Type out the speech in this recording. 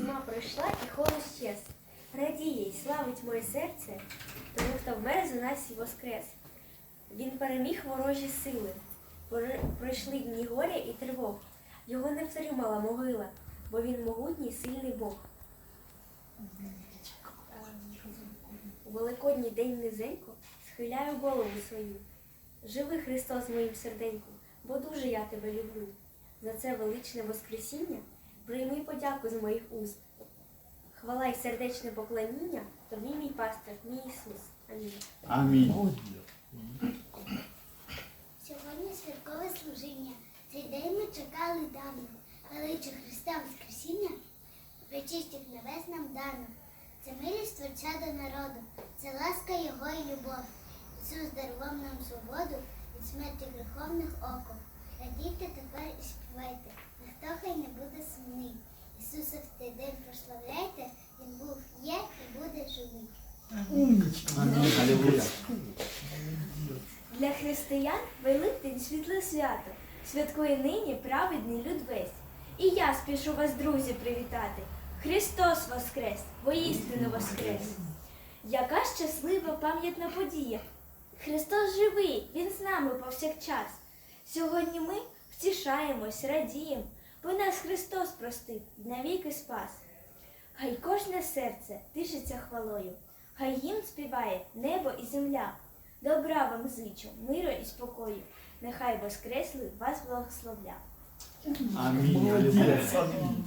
Зима пройшла і холод щез. Радіє й славить моє серце, тому хто вмер за нас і воскрес. Він переміг ворожі сили. Пройшли дні горя і тривог. Його не втримала могила, бо він могутній сильний Бог. У Великодній день низенько схиляю голову свою. Живи Христос моїм серденьком, бо дуже я тебе люблю. За це величне Воскресіння прийми подяку з моїх уст. Хвала й сердечне поклоніння тобі, мій пастир, мій Ісус. Амінь. Амінь. Сьогодні святкове служіння. Цей день ми чекали давно. Величе Христа Воскресіння, причистих небес нам дано. Це милість Творця до народу, це ласка Його і любов. Ісус дарував нам свободу від смерті греховних оков. Радійте тепер і співайте, ніхто хай не буде сумний. Ісуса в цей день прославляйте, Він був, є і буде живий. Для християн Великдень світле свято. Святкує нині праведний люд весь. І я спішу вас, друзі, привітати. Христос Воскрес, воістину Воскрес. Яка щаслива пам'ятна подія. Христос живий, Він з нами повсякчас. Сьогодні ми втішаємось, радіємо, бо нас Христос простив, навіки спас. Хай кожне серце тишиться хвалою, хай їм співає небо і земля. Добра вам зичу, миру і спокою. Нехай воскресли вас благословля. Амінь.